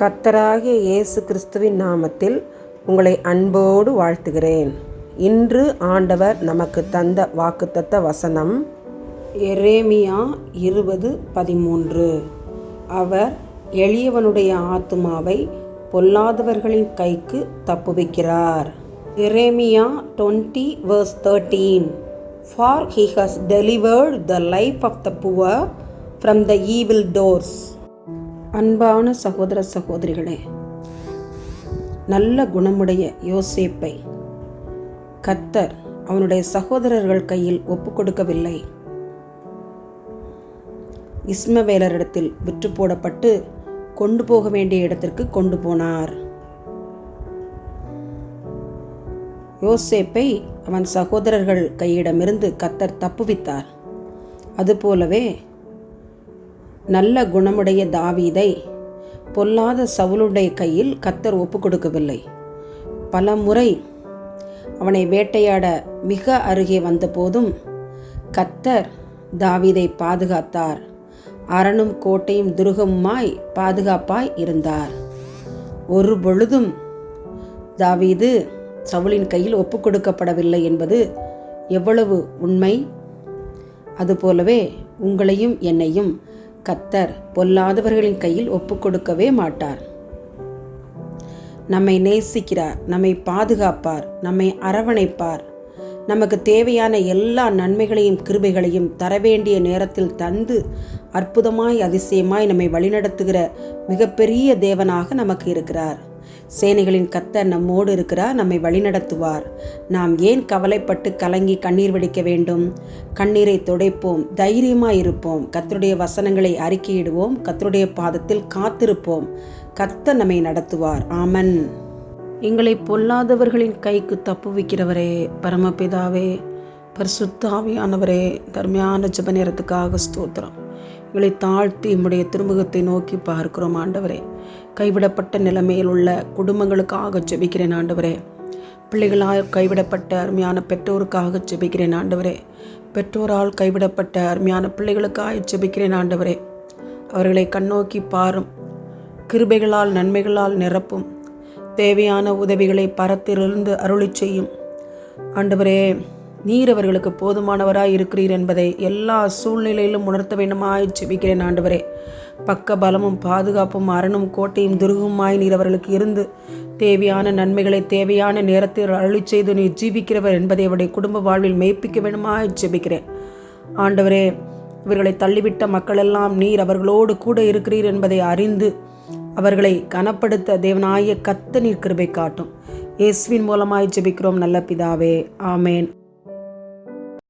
கத்தராகிய இயேசு கிறிஸ்துவின் நாமத்தில் உங்களை அன்போடு வாழ்த்துகிறேன். இன்று ஆண்டவர் நமக்கு தந்த வாக்குத்தத்த வசனம் எரேமியா இருபது பதிமூன்று. அவர் எளியவனுடைய ஆத்துமாவை பொல்லாதவர்களின் கைக்கு தப்புவிக்கிறார். எரேமியா twenty verse thirteen. For he has delivered the life of the poor from the evil doers அன்பான சகோதர சகோதரிகளே நல்ல குணமுடைய யோசேப்பை கத்தர் அவனுடைய சகோதரர்கள் கையில் ஒப்பு கொடுக்கவில்லை இஸ்மவேலரிடத்தில் விற்று போடப்பட்டு கொண்டு போக வேண்டிய இடத்திற்கு கொண்டு போனார். யோசேப்பை அவன் சகோதரர்கள் கையிடமிருந்து கத்தர் தப்புவித்தார். அதுபோலவே நல்ல குணமுடைய தாவீதை பொல்லாத சவுளுடைய கையில் கத்தர் ஒப்பு கொடுக்கவில்லை பல முறை அவனை வேட்டையாட மிக அருகே வந்தபோதும் கத்தர் தாவீதை பாதுகாத்தார். அரணும் கோட்டையும் துருகமுமாய் பாதுகாப்பாய் இருந்தார். ஒரு பொழுதும் தாவீது சவுளின் கையில் ஒப்பு கொடுக்கப்படவில்லை என்பது எவ்வளவு உண்மை? அதுபோலவே உங்களையும் என்னையும் கத்தர் பொல்லாதவர்களின் கையில் ஒப்பு கொடுக்கவே மாட்டார். நம்மை நேசிக்கிறார் நம்மை பாதுகாப்பார் நம்மை அரவணைப்பார். நமக்கு தேவையான எல்லா நன்மைகளையும் கிருபைகளையும் தர வேண்டிய நேரத்தில் தந்து அற்புதமாய் அதிசயமாய் நம்மை வழிநடத்துகிற மிகப்பெரிய தேவனாக நமக்கு இருக்கிறார். சேனைகளின் கத்தர் நம்மோடு இருக்கிறார் நம்மை வழிநடத்துவார். நாம் ஏன் கவலைப்பட்டு கலங்கி கண்ணீர் வெடிக்க வேண்டும்? கண்ணீரை துடைப்போம் தைரியமாக இருப்போம். கத்தருடைய வசனங்களை அறிக்கையிடுவோம் கத்தருடைய பாதத்தில் காத்திருப்போம். கத்த நம்மை நடத்துவார். ஆமன். எங்களை பொல்லாதவர்களின் கைக்கு தப்புவிக்கிறவரே பரமபிதாவே பரிசுத்தாவியானவரே தர்மையான ஜப நேரத்துக்காக ஸ்தோத்திரம். எங்களை தாழ்த்தி நம்முடைய திருமுகத்தை நோக்கி பார்க்கிறோம் ஆண்டவரே. கைவிடப்பட்ட நிலைமையில் உள்ள குடும்பங்களுக்காக ஜெபிக்கிறேன் ஆண்டவரே. பிள்ளைகளால் கைவிடப்பட்ட அருமையான பெற்றோருக்காக ஜெபிக்கிறேன் ஆண்டவரே. பெற்றோரால் கைவிடப்பட்ட அருமையான பிள்ளைகளுக்காக ஜெபிக்கிறேன் ஆண்டவரே. அவர்களை கண்ணோக்கி பாரும். கிருபைகளால் நன்மைகளால் நிரப்பும். தேவையான உதவிகளை பரத்திலிருந்து அருளி செய்யும். ஆண்டவரே நீர் அவர்களுக்கு போதுமானவராய் இருக்கிறீர் என்பதை எல்லா சூழ்நிலையிலும் உணர்த்த வேண்டுமாய் ஜெபிக்கிறேன் ஆண்டவரே. பக்க பலமும் பாதுகாப்பும் அரணும் கோட்டையும் துருகுமாய் நீர் அவர்களுக்கு இருந்து தேவையான நன்மைகளை தேவையான நேரத்தில் அருளி செய்து நீர் ஜீவிக்கிறவர் என்பதை அவருடைய குடும்ப வாழ்வில் மெய்ப்பிக்க வேண்டுமாய் ஜெபிக்கிறேன். ஆண்டவரே இவர்களை தள்ளிவிட்ட மக்களெல்லாம் நீர் அவர்களோடு கூட இருக்கிறீர் என்பதை அறிந்து அவர்களை கனப்படுத்த தேவனாய கத்த நீர் கிருபை காட்டும். இயேசுவின் மூலமாய் ஜெபிக்கிறோம் நல்ல பிதாவே. ஆமேன்.